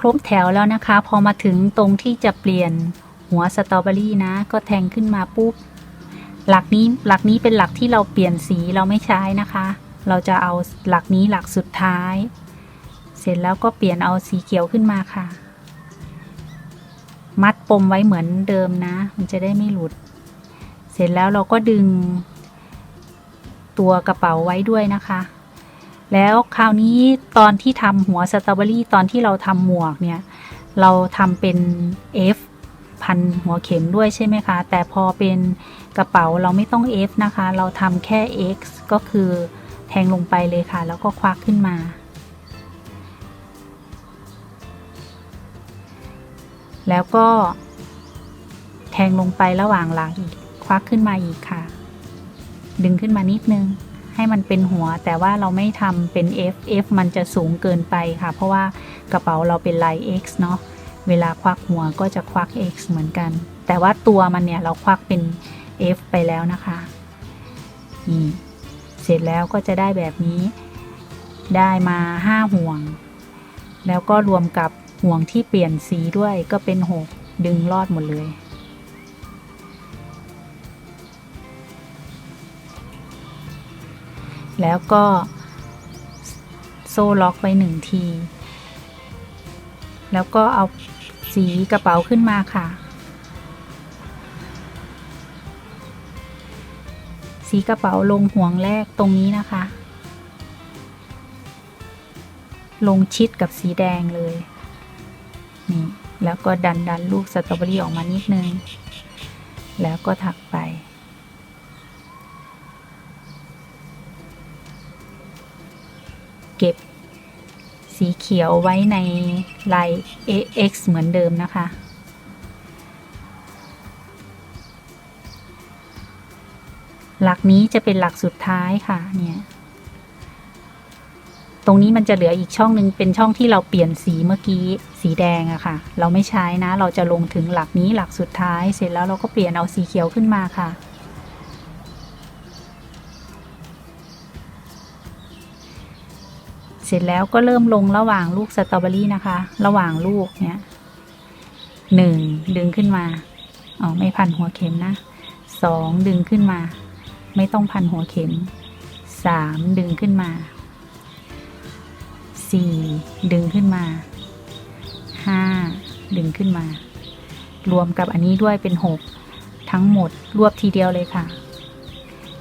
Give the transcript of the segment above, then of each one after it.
ครบแถวแล้วนะคะ พอมาถึงตรงที่จะเปลี่ยนหัวสตรอเบอรี่นะ ก็แทงขึ้นมาปุ๊บ หลักนี้หลักนี้เป็นหลักที่เราเปลี่ยนสีเราไม่ใช้นะคะ เราจะเอาหลักนี้หลักสุดท้าย เสร็จแล้วก็เปลี่ยนเอาสีเขียวขึ้นมาค่ะ มัดปมไว้เหมือนเดิมนะ มันจะได้ไม่หลุด เสร็จแล้วเราก็ดึง ตัวกระเป๋าไว้ด้วยนะคะ แล้วคราวนี้ตอนที่ทำหัวสตรอเบอรี่ตอนที่เราทำหมวกเนี่ยเราทำเป็น F พันหัวเข็มด้วยใช่ไหมคะ แต่พอเป็นกระเป๋าเราไม่ต้อง F นะคะ เราทำแค่ X ก็คือแทงลงไปเลยค่ะ แล้วก็ควักขึ้นมา แล้วก็แทงลงไประหว่างหลังอีก ควักขึ้นมาอีกค่ะ ดึงขึ้นมานิดนึง ให้มันเป็นหัว แต่ว่าเราไม่ทำเป็น F F มันจะสูงเกินไปค่ะ เพราะว่ากระเป๋าเราเป็นลาย X เนาะเวลาควักหัวก็จะควัก X เหมือนกัน แต่ว่าตัวมันเนี่ยเราควักเป็น F ไปแล้วนะคะนี่เสร็จแล้วก็จะได้แบบนี้ ได้มา 5 ห่วง แล้วก็รวมกับห่วงที่เปลี่ยนสีด้วยก็เป็น 6 ดึงรอดหมดเลย แล้วก็โซ่ล็อกไว้หนึ่งที แล้วก็เอาสีกระเป๋าขึ้นมาค่ะ สีกระเป๋าลงห่วงแรกตรงนี้นะคะ ลงชิดกับสีแดงเลย นี่ แล้วก็ดันดันลูกสตรอเบอรี่ออกมานิดนึง แล้วก็ถักไป เก็บ สีเขียวไว้ในลาย AX เหมือนเดิมนะคะ หลักนี้จะเป็นหลักสุดท้ายค่ะ เนี่ย ตรงนี้มันจะเหลืออีกช่องหนึ่งเป็นช่องที่เราเปลี่ยนสีเมื่อกี้ สีแดงอะค่ะ เราไม่ใช้นะ เราจะลงถึงหลักนี้หลักสุดท้าย เสร็จแล้วเราก็เปลี่ยนเอาสีเขียวขึ้นมาค่ะ เสร็จแล้วก็เริ่มลงระหว่างลูกสตรอเบอรี่นะคะ ระหว่างลูกเนี่ยหนึ่งดึงขึ้นมาอ๋อไม่พันหัวเข็มนะสองดึงขึ้นมา ไม่ต้องพันหัวเข็มสามดึงขึ้นมาสี่ดึงขึ้นมาห้าดึงขึ้นมา รวมกับอันนี้ด้วยเป็นหกทั้งหมดรวบทีเดียวเลยค่ะ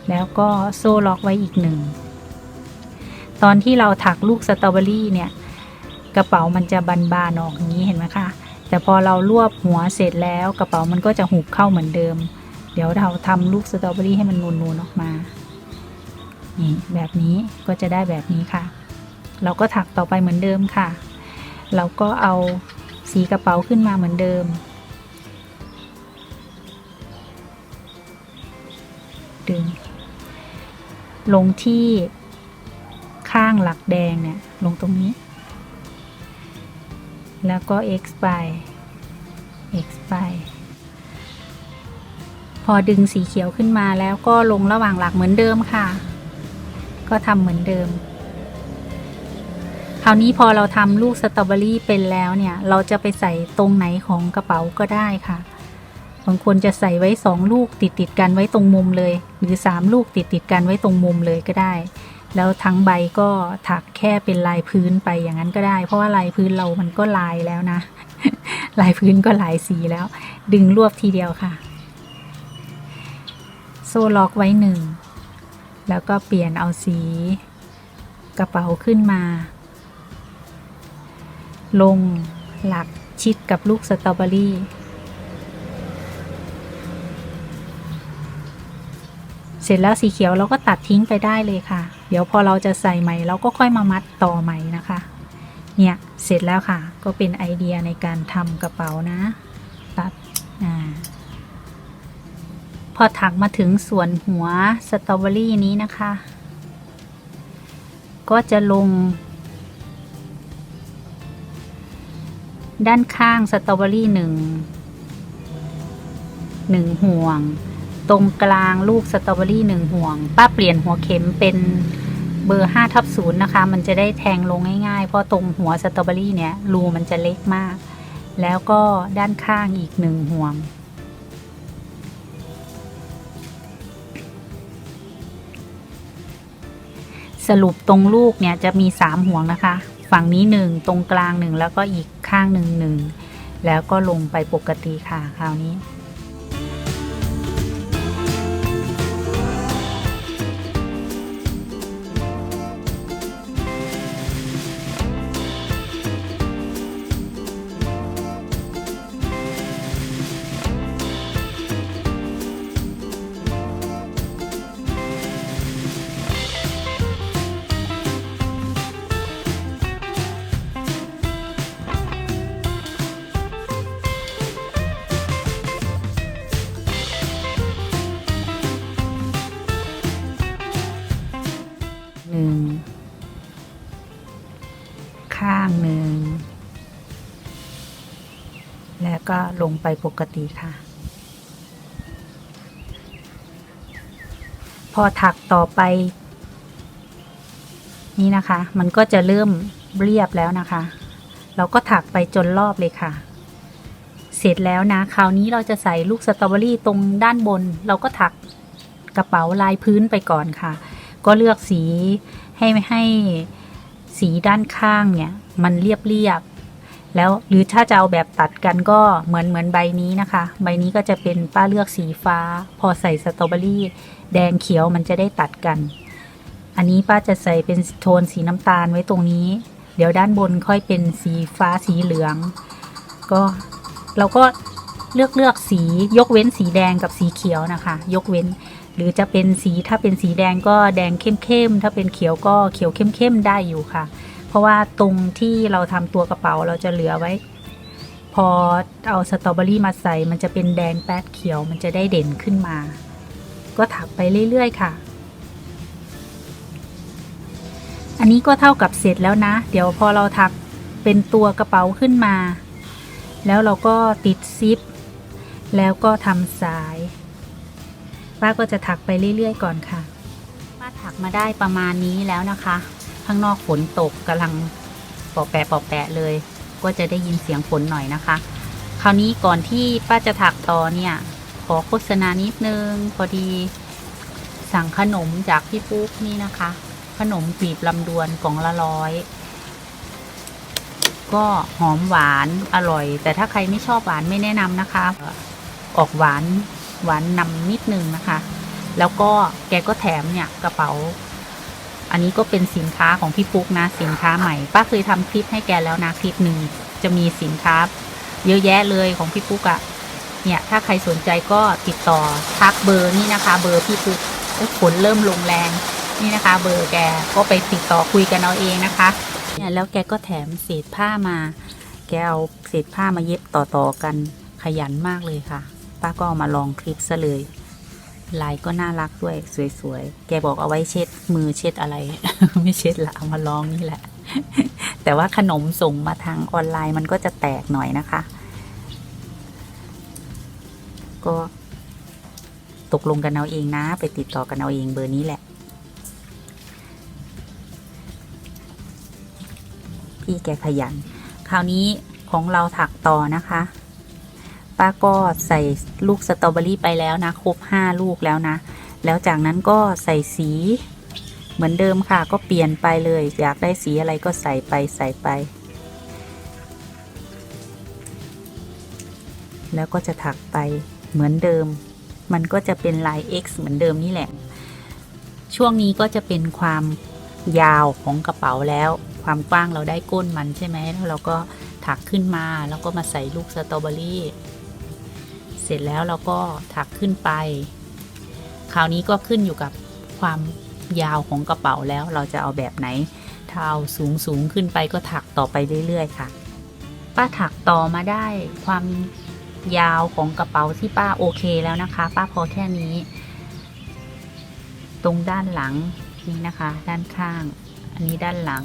แล้วก็โซ่ล็อกไว้อีกหนึ่ง ตอนที่เราถักลูกสตรอเบอรี่เนี่ย กระเป๋ามันจะบานๆออกอย่างนี้เห็นไหมคะ แต่พอเรารวบหัวเสร็จแล้วกระเป๋ามันก็จะหุบเข้าเหมือนเดิม เดี๋ยวเราทำลูกสตรอเบอรี่ให้มันนูนๆออกมา นี่แบบนี้ก็จะได้แบบนี้ค่ะ เราก็ถักต่อไปเหมือนเดิมค่ะ เราก็เอาสีกระเป๋าขึ้นมาเหมือนเดิม ดึง ลงที่ ข้างหลักแดงเนี่ย ลงตรงนี้ แล้วก็ x ไป x ไป พอดึงสีเขียวขึ้นมาแล้วก็ลงระหว่างหลักเหมือนเดิมค่ะ ก็ทำเหมือนเดิม คราวนี้พอเราทำลูกสตรอเบอรี่เป็นแล้วเนี่ย เราจะไปใส่ตรงไหนของกระเป๋าก็ได้ค่ะบางคนจะใส่ไว้สองลูกติดติดกันไว้ตรงมุมเลย หรือสามลูกติดติดกันไว้ตรงมุมเลยก็ได้ แล้วทั้งใบก็ถักแค่เป็นลายพื้นไปอย่างนั้นก็ได้ เพราะว่าลายพื้นเรามันก็ลายแล้วนะ ลายพื้นก็หลายสีแล้ว ดึงรวบทีเดียวค่ะ โซ่ล็อกไว้หนึ่งแล้วก็เปลี่ยนเอาสี กระเป๋าขึ้นมา ลงหลักชิดกับลูกสตรอเบอรี่ เสร็จแล้วสีเขียวเราก็ตัดทิ้งไปได้เลยค่ะ เดี๋ยวพอเราจะใส่ใหม่เราก็ค่อยมามัดต่อใหม่นะคะ เนี่ยเสร็จแล้วค่ะ ก็เป็นไอเดียในการทำกระเป๋านะ ตัดอ่าพอถักมาถึงส่วนหัวสตรอเบอรี่นี้นะคะ ก็จะลง ด้านข้างสตรอเบอรี่หนึ่งหนึ่งห่วง ตรงกลางลูกสตรอเบอรี่หนึ่งห่วง ป้าเปลี่ยนหัวเข็มเป็นเบอร์5ทับศูนย์นะคะ มันจะได้แทงลงง่ายๆ เพราะตรงหัวสตรอเบอรี่เนี่ยรูมันจะเล็กมาก แล้วก็ด้านข้างอีกหนึ่งห่วง สรุปตรงลูกเนี่ยจะมีสามห่วงนะคะ ฝั่งนี้หนึ่งตรงกลางหนึ่งแล้วก็อีกข้างหนึ่งหนึ่งแล้วก็ลงไปปกติค่ะคราวนี้ ก็ลงไปปกติค่ะ พอถักต่อไป นี่นะคะ มันก็จะเริ่มเรียบแล้วนะคะ เราก็ถักไปจนรอบเลยค่ะ เสร็จแล้วนะ คราวนี้เราจะใส่ลูกสตรอเบอรี่ตรงด้านบน เราก็ถักกระเป๋าลายพื้นไปก่อนค่ะ ก็เลือกสีให้ให้สีด้านข้างเนี่ย มันเรียบเรียบ แล้วหรือถ้าจะเอาแบบตัดกันก็เหมือนเหมือนใบนี้นะคะ ใบนี้ก็จะเป็นป้าเลือกสีฟ้า พอใส่สตรอเบอรี่ แดงเขียวมันจะได้ตัดกัน อันนี้ป้าจะใส่เป็นโทนสีน้ำตาลไว้ตรงนี้ เดี๋ยวด้านบนค่อยเป็นสีฟ้าสีเหลือง ก็เราก็เลือกเลือกสียกเว้นสีแดงกับสีเขียวนะคะ ยกเว้น หรือจะเป็นสีถ้าเป็นสีแดงก็แดงเข้มๆถ้าเป็นเขียวก็เขียวเข้มๆได้อยู่ค่ะ ราะว่าตรงที่เราทำตัวกระเป๋าเราจะเหลือไว้ พอเอาสตรอเบอรี่มาใส่มันจะเป็นแดงแป๊ดเขียวมันจะได้เด่นขึ้นมา ก็ถักไปเรื่อยๆค่ะ อันนี้ก็เท่ากับเสร็จแล้วนะ เดี๋ยวพอเราถักเป็นตัวกระเป๋าขึ้นมา แล้วเราก็ติดซิป แล้วก็ทำสาย ป้าก็จะถักไปเรื่อยๆก่อนค่ะ ป้าถักมาได้ประมาณนี้แล้วนะคะ ข้างนอกฝนตกกำลังปอแปะปอแปะเลย ก็จะได้ยินเสียงฝนหน่อยนะคะ คราวนี้ก่อนที่ป้าจะถักต่อเนี่ย ขอโฆษณานิดนึง พอดีสั่งขนมจากพี่ปุ๊กนี่นะคะ ขนมกลีบลำดวนกล่องละร้อยก็หอมหวานอร่อย แต่ถ้าใครไม่ชอบหวานไม่แนะนำนะคะ ออกหวานหวานนำนิดนึงนะคะ แล้วก็แกก็แถมเนี่ยกระเป๋า อันนี้ก็เป็นสินค้าของพี่ปุ๊กนะ สินค้าใหม่ ป้าเคยทำคลิปให้แกแล้วนะคลิปหนึ่งจะมีสินค้า เยอะแยะเลยของพี่ปุ๊กอะเนี่ย ถ้าใครสนใจก็ติดต่อทักเบอร์นี่นะคะ เบอร์พี่ปุ๊กฝนเริ่มลงแรง นี่นะคะ เบอร์แกก็ไปติดต่อคุยกันเอาเองนะคะเนี่ยแล้วแกก็แถมเศษผ้ามา แกเอาเศษผ้ามาเย็บต่อๆกันขยันมากเลยค่ะ ป้าก็ามาลองคลิปซะเลย ลายก็น่ารักด้วยสวยๆ แกบอกเอาไว้เช็ดมือเช็ดอะไร ไม่เช็ดละเอามาลองนี่แหละ แต่ว่าขนมส่งมาทางออนไลน์มันก็จะแตกหน่อยนะคะ ก็ตกลงกันเอาเองนะ ไปติดต่อกันเอาเองเบอร์นี้แหละ พี่แกขยัน คราวนี้ของเราถักต่อนะคะ ป้าก็ใส่ลูกสตรอเบอรี่ไปแล้วนะ ครบห้าลูกแล้วนะ แล้วจากนั้นก็ใส่สี เหมือนเดิมค่ะ ก็เปลี่ยนไปเลย อยากได้สีอะไรก็ใส่ไปใส่ไป แล้วก็จะถักไปเหมือนเดิม มันก็จะเป็นลาย X เหมือนเดิมนี่แหละ ช่วงนี้ก็จะเป็นความยาวของกระเป๋าแล้ว ความกว้างเราได้ก้นมันใช่ไหมแล้วเราก็ถักขึ้นมาแล้วก็มาใส่ลูกสตรอเบอรี่ เสร็จแล้วเราก็ถักขึ้นไป คราวนี้ก็ขึ้นอยู่กับความยาวของกระเป๋าแล้วเราจะเอาแบบไหน ถ้าเอาสูงสูงขึ้นไปก็ถักต่อไปเรื่อยๆค่ะ ป้าถักต่อมาได้ความยาวของกระเป๋าที่ป้าโอเคแล้วนะคะ ป้าพอแค่นี้ ตรงด้านหลังนี่นะคะ ด้านข้าง อันนี้ด้านหลัง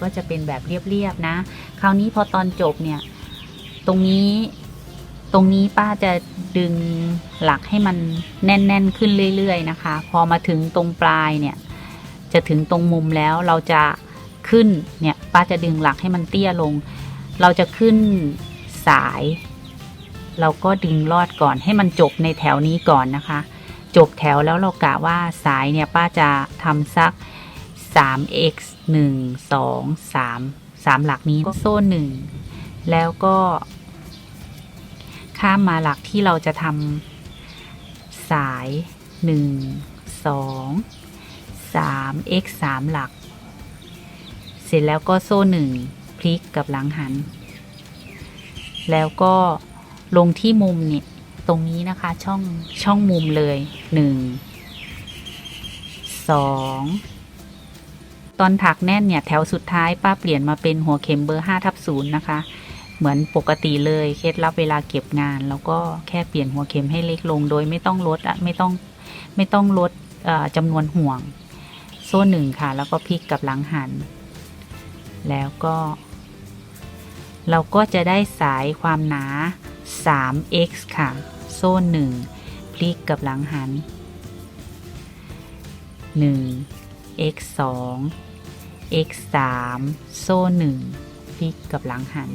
ก็จะเป็นแบบเรียบๆนะ คราวนี้พอตอนจบเนี่ย ตรงนี้ ตรงนี้ป้าจะดึงหลักให้มันแน่น ๆ ขึ้นเรื่อย ๆ นะคะ พอมาถึงตรงปลายเนี่ย จะถึงตรงมุมแล้วเราจะขึ้นเนี่ยป้าจะดึงหลักให้มันเตี้ยลง เราจะขึ้นสาย เราก็ดึงลอดก่อนให้มันจบในแถวนี้ก่อนนะคะ จบแถวแล้วเรากะว่าสายเนี่ยป้าจะทำสัก 3x 1 2 3 3 หลักนี้ก็โซ่หนึ่งแล้วก็ ข้ามมาหลักที่เราจะทำสาย 1 2 3 x 3 หลัก เสร็จแล้วก็โซ่หนึ่งพลิกกับหลังหัน แล้วก็ลงที่มุมเนี่ยตรงนี้นะคะช่องช่องมุมเลยหนึ่งสองตอนถักแน่นเนี่ย แถวสุดท้ายป้าเปลี่ยนมาเป็นหัวเข็มเบอร์5ทับศูนย์นะคะ เหมือนปกติเลยเคล็ดลับเวลาเก็บงาน แล้วก็แค่เปลี่ยนหัวเข็มให้เล็กลงโดยไม่ต้องลดอะไม่ต้องไม่ต้องลดจำนวนห่วง โซ่หนึ่งค่ะ แล้วก็พลิกกับหลังหัน แล้วก็ เราก็จะได้สายความหนา 3x ค่ะ โซ่หนึ่งพลิกกับหลังหัน 1 x 2 x 3โซ่หนึ่งพลิกกับหลังหัน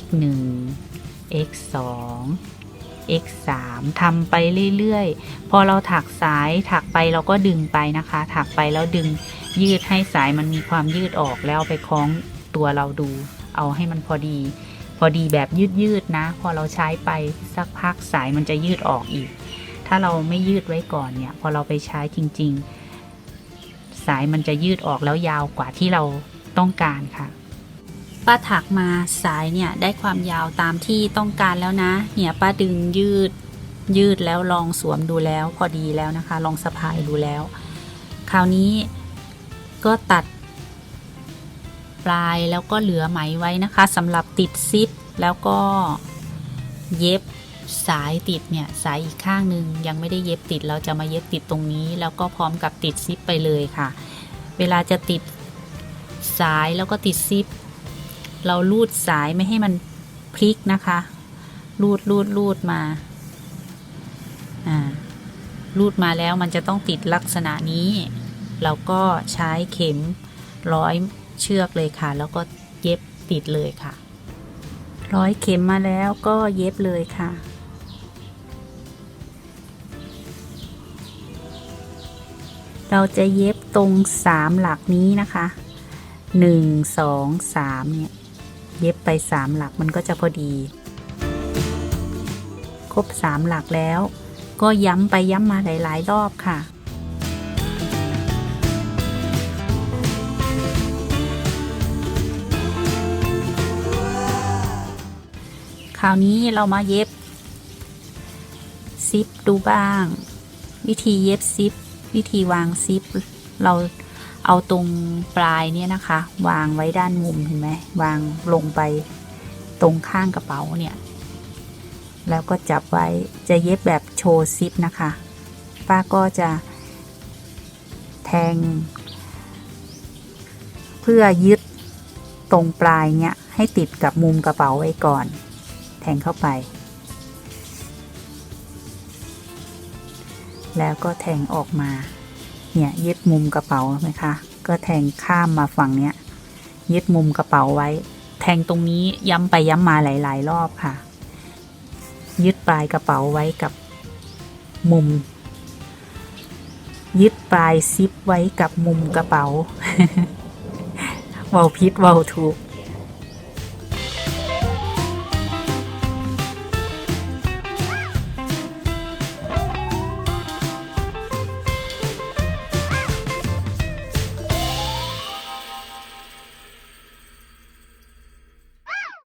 x 1 x 2 x 3ทำไปเรื่อยๆ พอเราถักสายถักไปเราก็ดึงไปนะคะ ถักไปแล้วดึงยืดให้สายมันมีความยืดออกแล้วไปคล้องตัวเราดู เอาให้มันพอดี พอดีแบบยืดยืดๆนะ พอเราใช้ไปสักพักสายมันจะยืดออกอีก ถ้าเราไม่ยืดไว้ก่อนเนี่ยพอเราไปใช้จริง ๆ สายมันจะยืดออกแล้วยาวกว่าที่เราต้องการค่ะ ป้าถักมาสายเนี่ยได้ความยาวตามที่ต้องการแล้วนะ เนี่ยป้าดึงยืดยืดแล้วลองสวมดูแล้วพอดีแล้วนะคะ ลองสะพายดูแล้ว คราวนี้ก็ตัดปลายแล้วก็เหลือไหมไว้นะคะสำหรับติดซิปแล้วก็เย็บสายติดเนี่ยสายอีกข้างหนึ่งยังไม่ได้เย็บติดเราจะมาเย็บติดตรงนี้ แล้วก็พร้อมกับติดซิปไปเลยค่ะ เวลาจะติดสายแล้วก็ติดซิป เราลูดสายไม่ให้มันพลิกนะคะ ลูดลูดลูดมา อ่า ลูดมาแล้วมันจะต้องติดลักษณะนี้ เราก็ใช้เข็มร้อยเชือกเลยค่ะ แล้วก็เย็บติดเลยค่ะ ร้อยเข็มมาแล้วก็เย็บเลยค่ะเราจะเย็บตรงสามหลักนี้นะคะหนึ่งสองสามเนี่ย เย็บไปสามหลักมันก็จะพอดี ครบสามหลักแล้ว ก็ย้ำไปย้ำมาหลาย ๆ รอบค่ะคราวนี้เรามาเย็บซิปดูบ้าง วิธีเย็บซิป วิธีวางซิป เรา เอาตรงปลายเนี่ยนะคะ วางไว้ด้านมุมเห็นไหมวางลงไปตรงข้างกระเป๋าเนี่ยแล้วก็จับไว้จะเย็บแบบโชว์ซิปนะคะ ป้าก็จะ แทง เพื่อยึดตรงปลายเนี่ยให้ติดกับมุมกระเป๋าไว้ก่อน แทงเข้าไป แล้วก็แทงออกมา เนี่ยยึดมุมกระเป๋าไหมคะ ก็แทงข้ามมาฝั่งเนี้ยยึดมุมกระเป๋าไว้ แทงตรงนี้ย้ำไปย้ำมาหลาย ๆ รอบค่ะ ยึดปลายกระเป๋าไว้กับมุม ยึดปลายซิปไว้กับมุมกระเป๋าเว้าพิษเว้าถูก